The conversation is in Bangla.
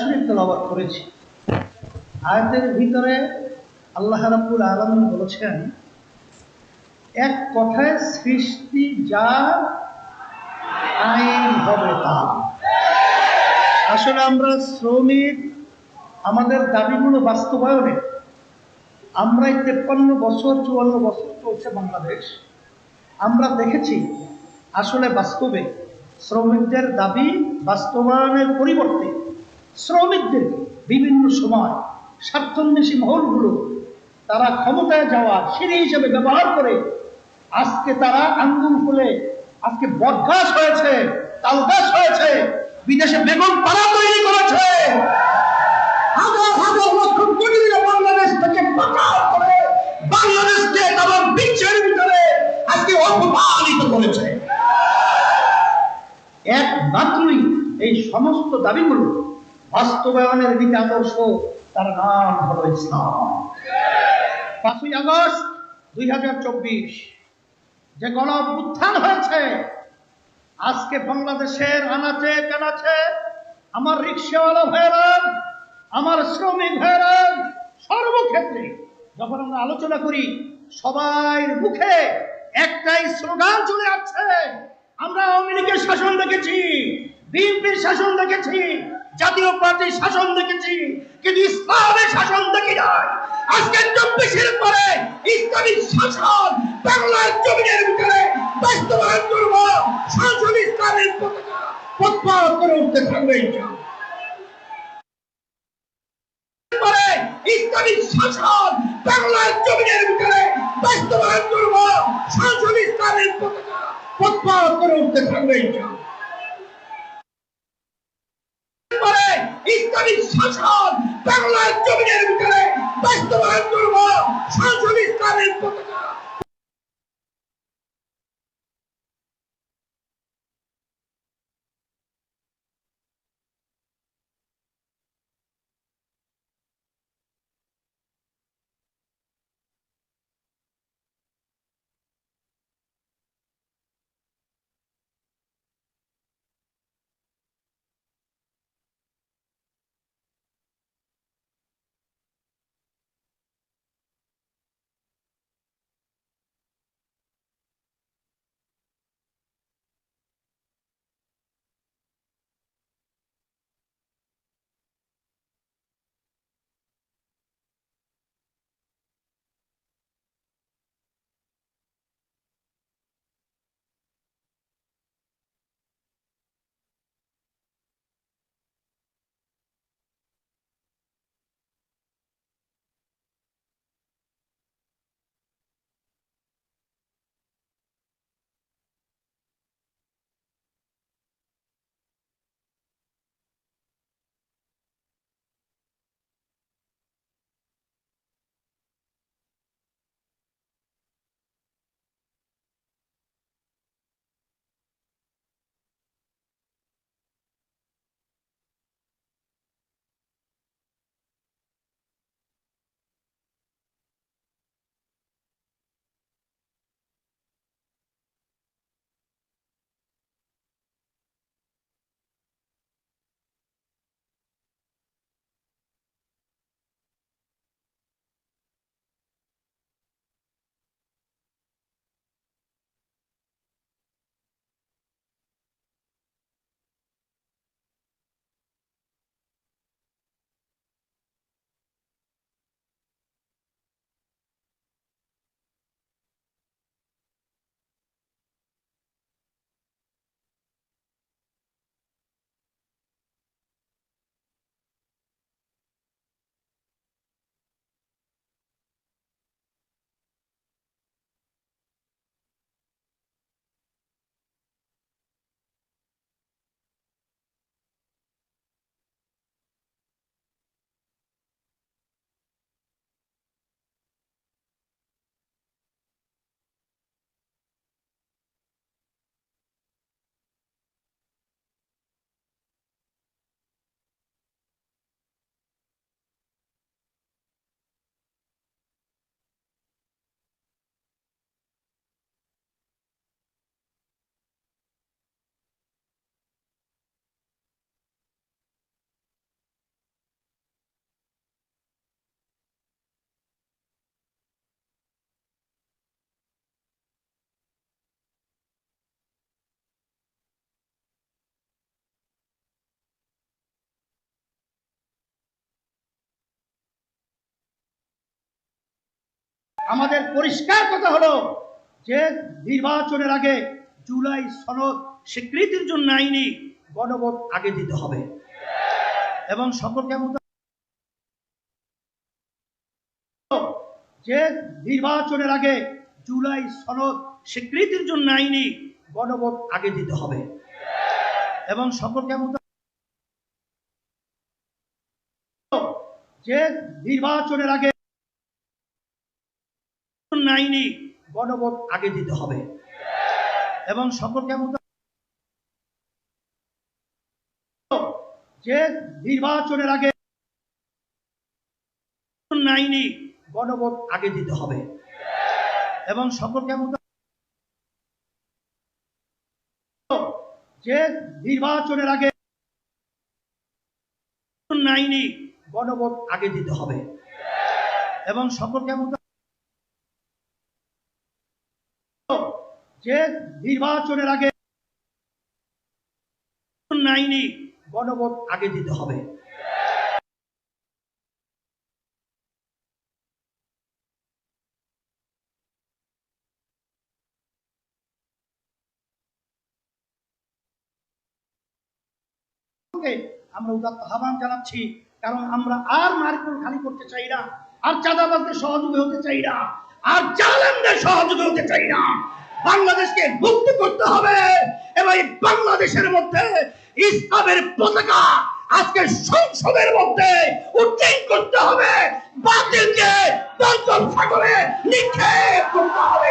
শরীফ তেলাওয়াত করেছি। আয়াতের ভিতরে আল্লাহ রাব্বুল আলামিন বলেছেন, এক কথায় সৃষ্টি যা আইন হবে তা আসলে আমরা শ্রমিক, আমাদের দাবিগুলো বাস্তবায়নে আমরা এই তেপ্পান্ন বছর, চুয়ান্ন বছর চলছে বাংলাদেশ। আমরা দেখেছি, আসলে বাস্তবে শ্রমিকদের দাবি বাস্তবায়নের পরিবর্তে শ্রমিকদের বিভিন্ন সময় স্বার্থন্বেষী মহলগুলো তারা ক্ষমতায় যাওয়া সিঁড়ি হিসেবে ব্যবহার করে আজকে তারা আঙ্গুল খুলে, আজকে বদঘাস হয়েছে, তালগাছ হয়েছে, বিদেশে বেগম পাড়া তৈরি করেছে। বাংলাদেশ থেকে করে বাংলাদেশকে ভিতরে আজকে করেছে। এই সমস্ত দাবিগুলো বাস্তবায়নের দিকে আদর্শ, তার নাম হলো ইসলাম। পাঁচই আগস্ট দুই হাজার চব্বিশ, যে গণ উত্থান হয়েছে, আজকে বাংলাদেশের আনাচে কানাচে আমার রিক্সাওয়ালা ভাইয়েরা, আমার শ্রমিক ভাইয়েরা, সর্বক্ষেত্রে যখন আমরা আলোচনা করি, সবাই মুখে একটাই স্লোগান চলে আসছে। আমরা আওয়ামী লীগের শাসন দেখেছি, বিএনপির শাসন দেখেছি জাতীয় পার্টির শাসন দেখেছি, কিন্তু ইসলামের শাসন দেখি নাই আজকে চব্বিশের পরে ইসলামিক শাসন বাংলার জমিনের ভিতরে বাস্তবায়ন করব, শাসন ইসলামের পতাকা প্রত্যাহার করে উঠতে থাকবে ইসলামিক শাসন বাংলার জমিনের ভিতরে বাস্তবায়ন করব, শাসন ইসলামের পতাকা প্রত্যাহার করে উঠতে থাকবে। ইসলামিক শাসন বাংলার জমিনের ভিতরে বাস্তবায়ন করব শাসন ইসলামের পতাকা। আমাদের পরিষ্কার কথা হলো যে নির্বাচনের আগে জুলাই সনদ স্বীকৃতির জন্য আইনি গণভোট আগে দিতে হবে। এবং সকলকে যে নির্বাচনের আগে জুলাই সনদ স্বীকৃতির জন্য আইনি গণভোট আগে দিতে হবে। এবং সকলকে যে নির্বাচনের আগে আইনি গণভোট আগে দিতে হবে। এবং সকলকে যে নির্বাচনের আগে আইনি গণভোট আগে দিতে হবে। এবং সকলকে যে নির্বাচনের আগে আইনি গণভোট আগে দিতে হবে। এবং সকলকে যে নির্বাচনের আগে আইনি গণভোট আগে দিতে হবে। আমরা উদাত্ত আহ্বান জানাচ্ছি, কারণ আমরা আর মার্কুল খালি করতে চাই না, আর চাঁদাবাজদের সহযোগী হতে চাই না, আর জালেমদের সহযোগী হতে চাই না। বাংলাদেশকে মুক্ত করতে হবে। এবং বাংলাদেশের মধ্যে ইসলামের পতাকা আজকে সংসদের মধ্যে উজ্জীন করতে হবে। বাতিলকে পঞ্চম সাগরে নিক্ষেপ করতে হবে।